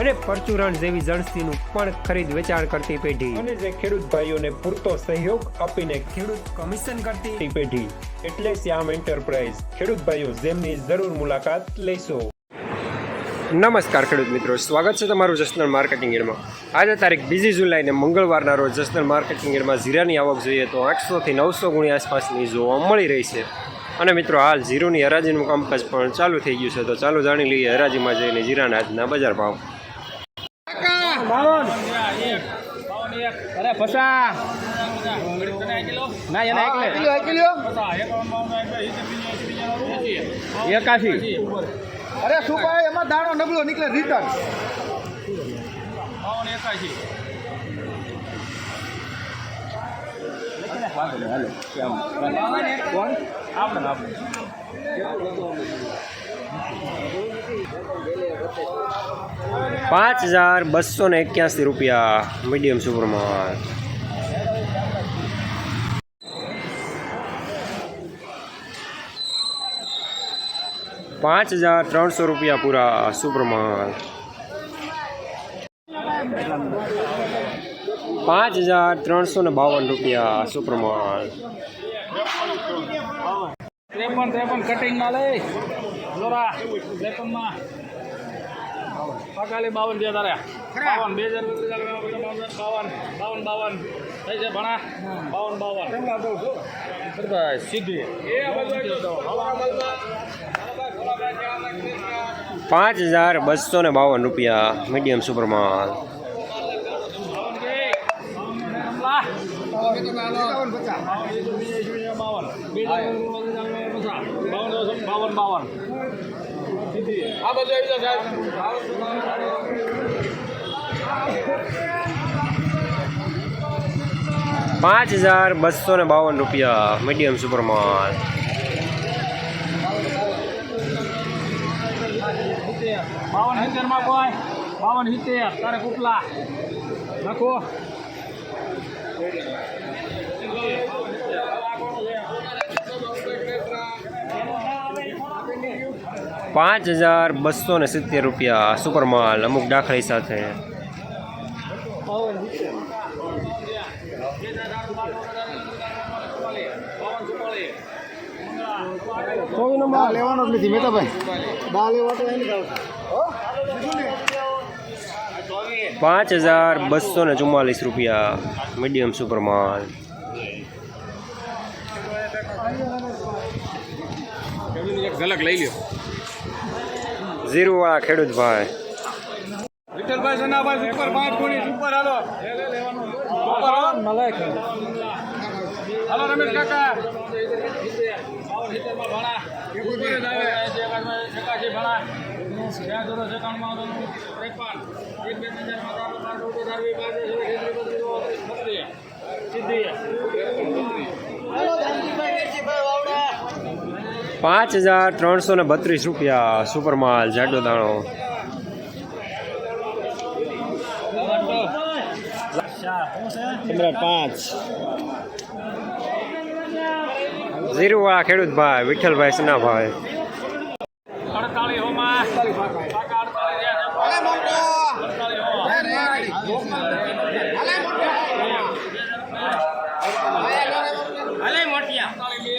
અને પરચુરણ જેવી જણસીનું પણ ખરીદ વેચાણ કરતી પેઢી. અને જે ખેડૂત ભાઈઓને પૂરતો સહયોગ આપીને ખેડૂત કમિશન કરતી પેઢી. એટલે શ્યામ એન્ટરપ્રાઇઝ. ખેડૂત ભાઈઓ જેમની જરૂર મુલાકાત લેશો. નમસ્કાર ખેડૂત મિત્રો. સ્વાગત છે તમારું જસનલ માર્કેટિંગ એડમાં. આજે તારીખ બીજી જુલાઈને મંગળવારના રોજ જસનલ માર્કેટિંગ એડમાં જીરાની આવક જોઈએ તો આઠસોથી નવસો ગુણી આસપાસની જોવા મળી રહી છે. અને મિત્રો હાલ જીરોની હરાજીનું કામકાજ પણ ચાલુ થઈ ગયું છે. તો ચાલુ જાણી લઈએ હરાજીમાં જઈને જીરાના આજના બજાર ભાવ બાવન અરે ફસા. ના એને એકલે. એકાશી. અરે શું ભાઈ એમાં દાણો નબળો નીકળે રિટર્ન પાંચ હજાર બસો ને એક્યાસી રૂપિયા મીડિયમ સુપરમાં પાંચ હજાર ત્રણસો રૂપિયા પૂરા સુપરમાલ પાંચ હજાર ત્રણસો ને બાવન રૂપિયા સુપ્રમાણ ત્રેપન ત્રેપન કટિંગમાં લઈ. જોરા ત્રેપનમાં પકાલી બાવન બે તારે. બાવન બે હજાર બાવન બાવન બાવન થઈ છે ભણા. બાવન બાવન. સીધી. પાંચ હજાર બસો ને બાવન રૂપિયા મીડિયમ સુપરમાલ બાવન. બાવન બાવન બાવન. આ બધું આવી જાય પાંચ હજાર બસો ને બાવન રૂપિયા મીડિયમ સુપરમાલ. બાવન સિત્તેરમાં કોઈ? બાવન સિત્તેર. તારે કુટલા. નાખો. પાંચ હજાર બસો ને સિત્તેર રૂપિયા સુપર માલ અમુક દાખલી સાથે. લેવાનો જ નથી મેતાભાઈ. પાંચ હજાર બસો ને ચુમ્માલીસ રૂપિયા મીડિયમ સુપરમાલ. એક ઝલક લઈ લ્યો ઝીરુવાળા ખેડૂત ભાઈ વિઠ્ઠલભાઈ સોનાભાઈ સુપર પાંચ ગુણી સુપર હાલો સુપર હાલો રમેશ કાકા પાંચ હજાર ત્રણસો ને બત્રીસ રૂપિયા સુપર માલ જાડો દાણો. પાંચ. ઝીરુવાળા ખેડૂત ભાઈ, વિઠ્ઠલભાઈ અડતાલીસ હોમાં અડતાલીસ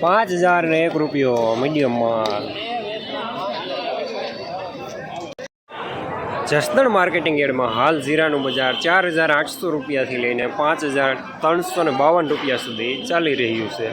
પાંચ હજાર ને એક રૂપિયો મીડિયમ માલ જસદણ માર્કેટિંગ યાર્ડમાં હાલ જીરાનું બજાર ચાર હજાર આઠસો રૂપિયાથી લઈને પાંચ હજાર ત્રણસો ને બાવન રૂપિયા સુધી ચાલી રહ્યું છે.